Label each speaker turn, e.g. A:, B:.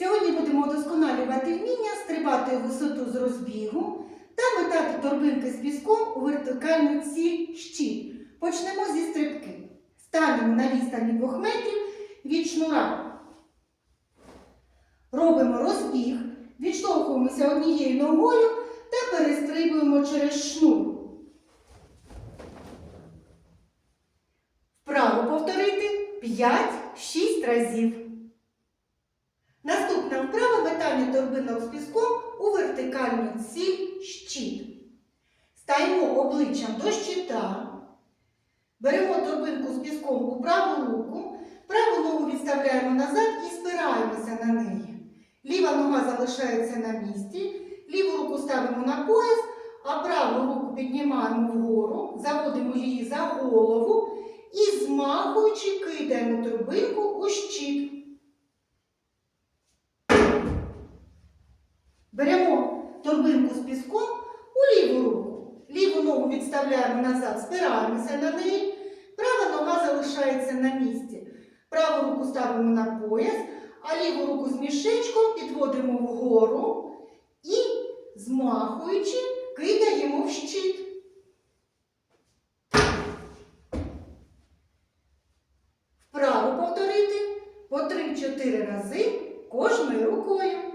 A: Сьогодні будемо удосконалювати вміння стрибати у висоту з розбігу та метати торбинки з піском у вертикальну ціль щит. Почнемо зі стрибки. Станемо на відстані 2 метрів від шнура. Робимо розбіг, відштовхуємося однією ногою та перестрибуємо через шнур. Вправо повторити 5-6 разів. Наступна вправа метання торбинок з піском у вертикальну ціль щит. Стаємо обличчям до щита. Беремо торбинку з піском у праву руку, праву ногу відставляємо назад і спираємося на неї. Ліва нога залишається на місці, ліву руку ставимо на пояс, а праву руку піднімаємо вгору, заводимо її за голову і змахуючи кидаємо торбинку у щит. Беремо торбинку з піском у ліву руку. Ліву ногу відставляємо назад, спираємося на неї. Права нога залишається на місці. Праву руку ставимо на пояс, а ліву руку з мішечком підводимо вгору і, змахуючи, кидаємо в щит. Вправо повторити по 3-4 рази кожною рукою.